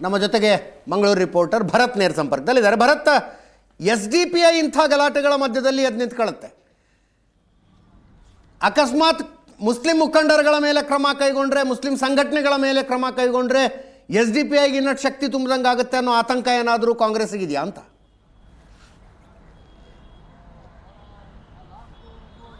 ನಮ್ಮ ಜೊತೆಗೆ ಮಂಗಳೂರು ರಿಪೋರ್ಟರ್ ಭರತ್ ನೇರ ಸಂಪರ್ಕದಲ್ಲಿದ್ದಾರೆ. Bharat S D P I ಇಂಥ ಗಲಾಟೆಗಳ ಮಧ್ಯದಲ್ಲಿ ಅದು ನಿಂತ್ಕೊಳ್ಳುತ್ತೆ. ಅಕಸ್ಮಾತ್ ಮುಸ್ಲಿಂ ಮುಖಂಡರುಗಳ ಮೇಲೆ ಕ್ರಮ ಕೈಗೊಂಡ್ರೆ, ಮುಸ್ಲಿಂ ಸಂಘಟನೆಗಳ ಮೇಲೆ ಕ್ರಮ ಕೈಗೊಂಡ್ರೆ ಎಸ್ ಡಿ ಪಿ ಐಗೆ ಇನ್ನಷ್ಟು ಶಕ್ತಿ ತುಂಬಿದಂಗೆ ಆಗುತ್ತೆ ಅನ್ನೋ ಆತಂಕ ಏನಾದರೂ ಕಾಂಗ್ರೆಸ್ಗಿದೆಯಾ ಅಂತ ಆ,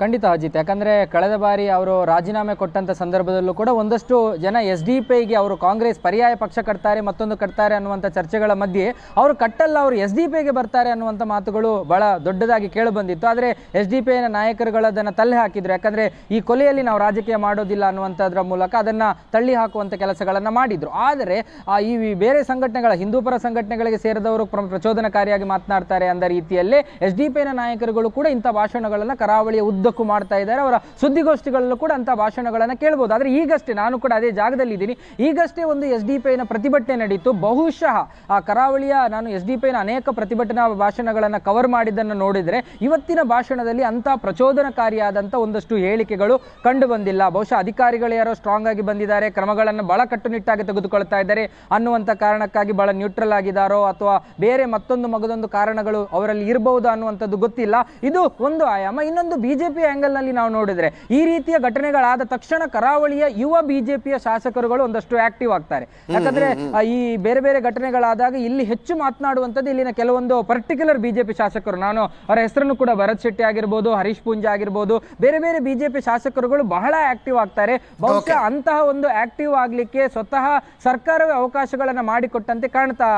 ಖಂಡಿತ ಅಜಿತ್. ಯಾಕಂದ್ರೆ ಕಳೆದ ಬಾರಿ ಅವರು ರಾಜೀನಾಮೆ ಕೊಟ್ಟಂತ ಸಂದರ್ಭದಲ್ಲೂ ಕೂಡ ಒಂದಷ್ಟು ಜನ ಎಸ್ ಡಿ ಪಿ ಅವರು ಕಾಂಗ್ರೆಸ್ ಪರ್ಯಾಯ ಪಕ್ಷ ಕಟ್ತಾರೆ, ಮತ್ತೊಂದು ಕಟ್ತಾರೆ ಅನ್ನುವಂಥ ಚರ್ಚೆಗಳ ಮಧ್ಯೆ ಅವರು ಕಟ್ಟಲ್ಲ, ಅವರು ಎಸ್ ಡಿ ಪಿ ಬರ್ತಾರೆ ಅನ್ನುವಂಥ ಮಾತುಗಳು ಬಹಳ ದೊಡ್ಡದಾಗಿ ಕೇಳಿ ಬಂದಿತ್ತು ಆದರೆ ಎಸ್ ಡಿ ಪಿ ನಾಯಕರುಗಳು ಅದನ್ನು ತಳ್ಳಿ ಹಾಕಿದ್ರು. ಯಾಕಂದ್ರೆ ಈ ಕೊಲೆಯಲ್ಲಿ ನಾವು ರಾಜಕೀಯ ಮಾಡೋದಿಲ್ಲ ಅನ್ನುವಂಥದ್ರ ಮೂಲಕ ಅದನ್ನು ತಳ್ಳಿ ಹಾಕುವಂಥ ಕೆಲಸಗಳನ್ನು ಮಾಡಿದರು. ಆದರೆ ಈ ಬೇರೆ ಸಂಘಟನೆಗಳ ಹಿಂದೂಪರ ಸಂಘಟನೆಗಳಿಗೆ ಸೇರಿದವರು ಪ್ರ- ಪ್ರಚೋದನಕಾರಿಯಾಗಿ ಮಾತನಾಡ್ತಾರೆ ಅಂದ ರೀತಿಯಲ್ಲಿ ಎಸ್ ಡಿ ಪಿ ನಾಯಕರುಗಳು ಕೂಡ ಇಂಥ ಭಾಷಣಗಳನ್ನು ಕರಾವಳಿಯ ಉದ್ದಕ್ಕೂ ಮಾಡ್ತಾ ಇದ್ದಾರೆ. ಅವರ ಸುದ್ದಿಗೋಷ್ಠಿಗಳಲ್ಲೂ ಕೂಡ ಅಂತ ಭಾಷಣಗಳನ್ನು ಕೇಳ್ಬೋದು. ಆದರೆ ಈಗಷ್ಟೇ ನಾನು ಕೂಡ ಅದೇ ಜಾಗದಲ್ಲಿ ಇದ್ದೀನಿ ಈಗಷ್ಟೇ ಒಂದು ಎಸ್ ಡಿ ಪ್ರತಿಭಟನೆ ನಡೀತು. ಬಹುಶಃ ಆ ಕರಾವಳಿಯ ನಾನು ಎಸ್ ಡಿ ಅನೇಕ ಪ್ರತಿಭಟನಾ ಭಾಷಣಗಳನ್ನು ಕವರ್ ಮಾಡಿದ್ದನ್ನು ನೋಡಿದರೆ ಇವತ್ತಿನ ಭಾಷಣದಲ್ಲಿ ಅಂಥ ಪ್ರಚೋದನಕಾರಿಯಾದಂಥ ಒಂದಷ್ಟು ಹೇಳಿಕೆಗಳು ಕಂಡು ಬಂದಿಲ್ಲ ಬಹುಶಃ ಅಧಿಕಾರಿಗಳು ಯಾರೋ ಸ್ಟ್ರಾಂಗ್ ಆಗಿ ಬಂದಿದ್ದಾರೆ. ಕ್ರಮಗಳನ್ನು ಬಹಳ ಕಟ್ಟುನಿಟ್ಟಾಗಿ ತೆಗೆದುಕೊಳ್ತಾ ಇದ್ದಾರೆ ಅನ್ನುವಂಥ ಕಾರಣಕ್ಕಾಗಿ ಬಹಳ ನ್ಯೂಟ್ರಲ್ ಆಗಿದ್ದಾರೋ ಅಥವಾ ಬೇರೆ ಮತ್ತೊಂದು ಮಗದೊಂದು ಕಾರಣಗಳು ಅವರಲ್ಲಿ ಇರಬಹುದು ಅನ್ನುವಂಥದ್ದು ಗೊತ್ತಿಲ್ಲ. ಇದು ಒಂದು ಆಯಾಮ. ಇನ್ನೊಂದು ಬಿಜೆಪಿ ನಲ್ಲಿ ನಾವು ನೋಡಿದ್ರೆ ಈ ರೀತಿಯ ಘಟನೆಗಳಾದ ತಕ್ಷಣ ಕರಾವಳಿಯ ಯುವ ಬಿಜೆಪಿಯ ಶಾಸಕರುಗಳು ಒಂದಷ್ಟು ಆಕ್ಟಿವ್ ಆಗ್ತಾರೆ. ಯಾಕಂದ್ರೆ ಈ ಬೇರೆ ಬೇರೆ ಘಟನೆಗಳಾದಾಗ ಇಲ್ಲಿ ಹೆಚ್ಚು ಮಾತನಾಡುವಂಥದ್ದು ಇಲ್ಲಿನ ಕೆಲವೊಂದು ಪರ್ಟಿಕ್ಯುಲರ್ ಬಿಜೆಪಿ ಶಾಸಕರು. ನಾನು ಅವರ ಹೆಸರನ್ನು ಕೂಡ ಭರತ್ ಶೆಟ್ಟಿ ಆಗಿರ್ಬೋದು ಹರೀಶ್ ಪೂಂಜಾ ಆಗಿರ್ಬೋದು ಬೇರೆ ಬೇರೆ ಬಿಜೆಪಿ ಶಾಸಕರುಗಳು ಬಹಳ ಆಕ್ಟಿವ್ ಆಗ್ತಾರೆ. ಬಹುಶಃ ಅಂತಹ ಒಂದು ಆಕ್ಟಿವ್ ಆಗ್ಲಿಕ್ಕೆ ಸ್ವತಃ ಸರ್ಕಾರವೇ ಅವಕಾಶಗಳನ್ನ ಮಾಡಿಕೊಟ್ಟಂತೆ ಕಾಣ್ತಾ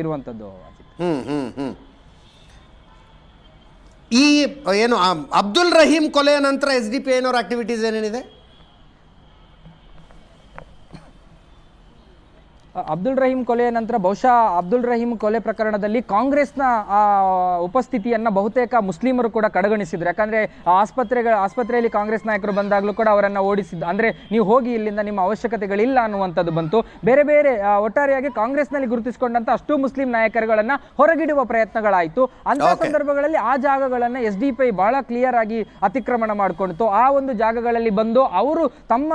ಇರುವಂಥದ್ದು. ಇರುವಂತದ್ದು ಹ್ಮ್ ಹ್ಮ್ ಹ್ಮ್. ಈ ಏನು ಅಬ್ದುಲ್ ರಹೀಂ ಕೊಲೆಯ ನಂತರ ಎಸ್ ಡಿ ಪಿ ಐನವ್ರ ಆಕ್ಟಿವಿಟೀಸ್ ಏನೇನಿದೆ? ಅಬ್ದುಲ್ ರಹೀಂ ಕೊಲೆಯ ನಂತರ ಬಹುಶಃ ಅಬ್ದುಲ್ ರಹೀಂ ಕೊಲೆ ಪ್ರಕರಣದಲ್ಲಿ ಕಾಂಗ್ರೆಸ್ನ ಆ, ಉಪಸ್ಥಿತಿಯನ್ನ ಬಹುತೇಕ ಮುಸ್ಲಿಮರು ಕೂಡ ಕಡೆಗಣಿಸಿದ್ರು. ಯಾಕಂದ್ರೆ ಆ ಆಸ್ಪತ್ರೆಗಳ ಆಸ್ಪತ್ರೆಯಲ್ಲಿ ಕಾಂಗ್ರೆಸ್ ನಾಯಕರು ಬಂದಾಗಲೂ ಕೂಡ ಅವರನ್ನ ಓಡಿಸಿದ್ದು. ಅಂದ್ರೆ ನೀವು ಹೋಗಿ ಇಲ್ಲಿಂದ ನಿಮ್ಮ ಅವಶ್ಯಕತೆಗಳಿಲ್ಲ ಅನ್ನುವಂಥದ್ದು ಬಂತು. ಬೇರೆ ಬೇರೆ ಒಟ್ಟಾರೆಯಾಗಿ ಕಾಂಗ್ರೆಸ್ನಲ್ಲಿ ಗುರುತಿಸಿಕೊಂಡಂತ ಅಷ್ಟು ಮುಸ್ಲಿಂ ನಾಯಕರುಗಳನ್ನ ಹೊರಗಿಡುವ ಪ್ರಯತ್ನಗಳಾಯಿತು. ಅಂತ ಸಂದರ್ಭಗಳಲ್ಲಿ ಆ ಜಾಗಗಳನ್ನು ಎಸ್ ಡಿ ಪಿ ಬಹಳ ಕ್ಲಿಯರ್ ಆಗಿ ಅತಿಕ್ರಮಣ ಮಾಡಿಕೊಂಡಿತು ಆ ಒಂದು ಜಾಗಗಳಲ್ಲಿ ಬಂದು ಅವರು ತಮ್ಮ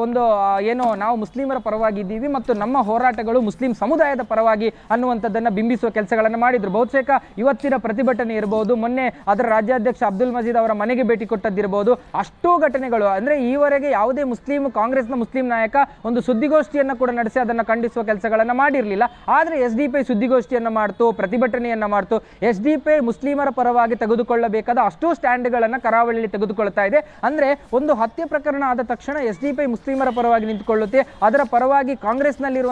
ಒಂದು ಏನೋ ನಾವು ಮುಸ್ಲಿಮರ ಪರವಾಗಿದ್ದೀವಿ ಮತ್ತು ನಮ್ಮ ಹೋರಾಟಗಳು ಮುಸ್ಲಿಂ ಸಮುದಾಯದ ಪರವಾಗಿ ಅನ್ನುವಂಥದ್ದನ್ನು ಬಿಂಬಿಸುವ ಕೆಲಸಗಳನ್ನು ಮಾಡಿದರು. ಬಹುತೇಕ ಇವತ್ತಿನ ಪ್ರತಿಭಟನೆ ಇರಬಹುದು ಮೊನ್ನೆ ಅದರ ರಾಜ್ಯಾಧ್ಯಕ್ಷ ಅಬ್ದುಲ್ ಮಜೀದ್ ಅವರ ಮನೆಗೆ ಭೇಟಿ ಕೊಟ್ಟದ್ದಿರಬಹುದು ಅಷ್ಟು ಘಟನೆಗಳು. ಅಂದರೆ ಈವರೆಗೆ ಯಾವುದೇ ಮುಸ್ಲಿಂ, ಕಾಂಗ್ರೆಸ್ನ ಮುಸ್ಲಿಂ ನಾಯಕ ಒಂದು ಸುದ್ದಿಗೋಷ್ಠಿಯನ್ನು ಕೂಡ ನಡೆಸಿ ಅದನ್ನು ಖಂಡಿಸುವ ಕೆಲಸಗಳನ್ನು ಮಾಡಿರಲಿಲ್ಲ. ಆದರೆ ಎಸ್ ಡಿ ಪಿ ಸುದ್ದಿಗೋಷ್ಠಿಯನ್ನು ಮಾಡ್ತು, ಪ್ರತಿಭಟನೆಯನ್ನ ಮಾಡ್ತು. ಎಸ್ ಡಿ ಪಿ ಮುಸ್ಲಿಮರ ಪರವಾಗಿ ತೆಗೆದುಕೊಳ್ಳಬೇಕಾದ ಅಷ್ಟು ಸ್ಟ್ಯಾಂಡ್ಗಳನ್ನು ಕರಾವಳಿಯಲ್ಲಿ ತೆಗೆದುಕೊಳ್ತಾ ಇದೆ. ಅಂದ್ರೆ ಒಂದು ಹತ್ಯೆ ಪ್ರಕರಣ ಆದ ತಕ್ಷಣ ಎಸ್ ಡಿ ಪಿ ಮುಸ್ಲಿಮರ ಪರವಾಗಿ ನಿಂತುಕೊಳ್ಳುತ್ತೆ. ಅದರ ಪರವಾಗಿ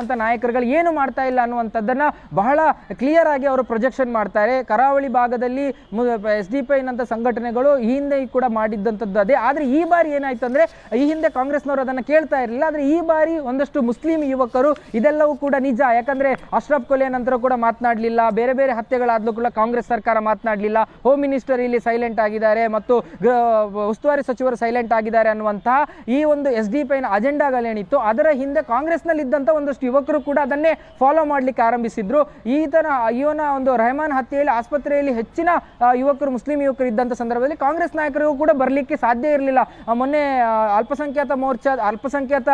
ಕಾಂಗ್ರೆಸ್ನಲ್ಲಿರುವಂತಹ ನಾಯಕರುಗಳು ಏನು ಮಾಡ್ತಾ ಇಲ್ಲ ಅನ್ನುವಂಥದ್ದನ್ನ ಬಹಳ ಕ್ಲಿಯರ್ ಆಗಿ ಅವರು ಪ್ರೊಜೆಕ್ಷನ್ ಮಾಡ್ತಾರೆ. ಕರಾವಳಿ ಭಾಗದಲ್ಲಿ ಎಸ್ ಡಿ ಪಿ ನಂತ ಸಂಘಟನೆಗಳು ಈ ಹಿಂದೆ ಕೂಡ ಮಾಡಿದ್ದಂಥದ್ದು ಅದೇ. ಆದ್ರೆ ಈ ಬಾರಿ ಏನಾಯ್ತು ಅಂದ್ರೆ, ಈ ಹಿಂದೆ ಕಾಂಗ್ರೆಸ್ನವರು ಅದನ್ನ ಕೇಳ್ತಾ ಇರಲಿಲ್ಲ. ಆದ್ರೆ ಈ ಬಾರಿ ಒಂದಷ್ಟು ಮುಸ್ಲಿಂ ಯುವಕರು ಇದೆಲ್ಲವೂ ಕೂಡ ನಿಜ. ಯಾಕಂದ್ರೆ ಅಶ್ರಫ್ ಕೊಲೆ ನಂತರ ಕೂಡ ಮಾತನಾಡಲಿಲ್ಲ. ಬೇರೆ ಬೇರೆ ಹತ್ಯೆಗಳಾದ್ಲೂ ಕೂಡ ಕಾಂಗ್ರೆಸ್ ಸರ್ಕಾರ ಮಾತನಾಡಲಿಲ್ಲ. ಹೋಮ್ ಮಿನಿಸ್ಟರ್ ಇಲ್ಲಿ ಸೈಲೆಂಟ್ ಆಗಿದ್ದಾರೆ ಮತ್ತು ಉಸ್ತುವಾರಿ ಸಚಿವರು ಸೈಲೆಂಟ್ ಆಗಿದ್ದಾರೆ ಅನ್ನುವಂತಹ ಈ ಒಂದು ಎಸ್ ಡಿ ಪಿ ಅಜೆಂಡಾಗಳೇನಿತ್ತು ಅದರ ಹಿಂದೆ ಕಾಂಗ್ರೆಸ್ನಲ್ಲಿ ಇದ್ದಂತ ಒಂದಷ್ಟು ಯುವಕರು ಕೂಡ ಅದನ್ನೇ ಫಾಲೋ ಮಾಡ್ಲಿಕ್ಕೆ ಆರಂಭಿಸಿದ್ರು. ಈ ತರ ಇವನ ಒಂದು ರೆಹಮಾನ್ ಹತ್ಯೆಯಲ್ಲಿ ಆಸ್ಪತ್ರೆಯಲ್ಲಿ ಹೆಚ್ಚಿನ ಯುವಕರು, ಮುಸ್ಲಿಂ ಯುವಕರು ಇದ್ದಂಥ ಸಂದರ್ಭದಲ್ಲಿ ಕಾಂಗ್ರೆಸ್ ನಾಯಕರಿಗೂ ಕೂಡ ಬರಲಿಕ್ಕೆ ಸಾಧ್ಯ ಇರಲಿಲ್ಲ. ಮೊನ್ನೆ ಅಲ್ಪಸಂಖ್ಯಾತ ಮೋರ್ಚಾ, ಅಲ್ಪಸಂಖ್ಯಾತ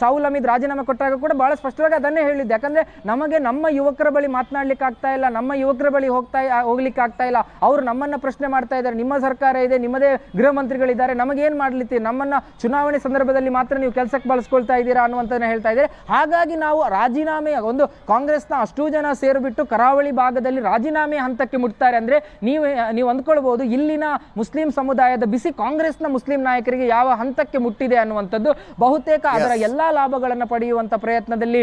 ಶಾಹುಲ್ ಹಮೀದ್ ರಾಜೀನಾಮೆ ಕೊಟ್ಟಾಗ ಕೂಡ ಬಹಳ ಸ್ಪಷ್ಟವಾಗಿ ಅದನ್ನೇ ಹೇಳಿದ್ದೆ. ಯಾಕಂದ್ರೆ ನಮಗೆ ನಮ್ಮ ಯುವಕರ ಬಳಿ ಮಾತನಾಡ್ಲಿಕ್ಕೆ ಆಗ್ತಾ ಇಲ್ಲ, ನಮ್ಮ ಯುವಕರ ಬಳಿ ಹೋಗ್ತಾ ಹೋಗ್ಲಿಕ್ಕೆ ಆಗ್ತಾ ಇಲ್ಲ. ಅವರು ನಮ್ಮನ್ನ ಪ್ರಶ್ನೆ ಮಾಡ್ತಾ ಇದ್ದಾರೆ. ನಿಮ್ಮ ಸರ್ಕಾರ ಇದೆ, ನಿಮ್ಮದೇ ಗೃಹ ಮಂತ್ರಿಗಳಿದ್ದಾರೆ. ನಮಗೇನು ಮಾಡ್ಲಿಕ್ಕೆ? ನಮ್ಮನ್ನ ಚುನಾವಣೆ ಸಂದರ್ಭದಲ್ಲಿ ಮಾತ್ರ ನೀವು ಕೆಲಸಕ್ಕೆ ಬಳಸ್ಕೊಳ್ತಾ ಇದ್ದೀರಾ ಅನ್ನುವಂಥದ್ದನ್ನ ಹೇಳ್ತಾ ಇದ್ದಾರೆ. ಹಾಗಾಗಿ ನಾವು ರಾಜೀನಾಮೆ ಒಂದು ಕಾಂಗ್ರೆಸ್ನ ಅಷ್ಟು ಜನ ಸೇರಿಬಿಟ್ಟು ಕರಾವಳಿ ಭಾಗದಲ್ಲಿ ರಾಜೀನಾಮೆ ಹಂತಕ್ಕೆ ಮುಟ್ತಾರೆ ಅಂದ್ರೆ ನೀವು ನೀವು ಅಂದ್ಕೊಳ್ಬೋದು ಇಲ್ಲಿನ ಮುಸ್ಲಿಂ ಸಮುದಾಯದ ಬಿಸಿ ಕಾಂಗ್ರೆಸ್ನ ಮುಸ್ಲಿಂ ನಾಯಕರಿಗೆ ಯಾವ ಹಂತಕ್ಕೆ ಮುಟ್ಟಿದೆ ಅನ್ನುವಂಥದ್ದು ಬಹುತೇಕ ಅದರ ಎಲ್ಲಾ ಲಾಭಗಳನ್ನು ಪಡೆಯುವಂಥ ಪ್ರಯತ್ನದಲ್ಲಿ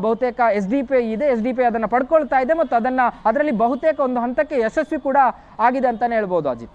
ಬಹುತೇಕ ಎಸ್ ಡಿ ಪಿ ಇದೆ ಎಸ್ ಡಿ ಪಿ ಅದನ್ನ ಪಡ್ಕೊಳ್ತಾ ಇದೆ ಮತ್ತು ಅದನ್ನ ಅದರಲ್ಲಿ ಬಹುತೇಕ ಒಂದು ಹಂತಕ್ಕೆ ಯಶಸ್ವಿ ಕೂಡ ಆಗಿದೆ ಅಂತಲೇ ಹೇಳ್ಬೋದು ಅಜಿತ್.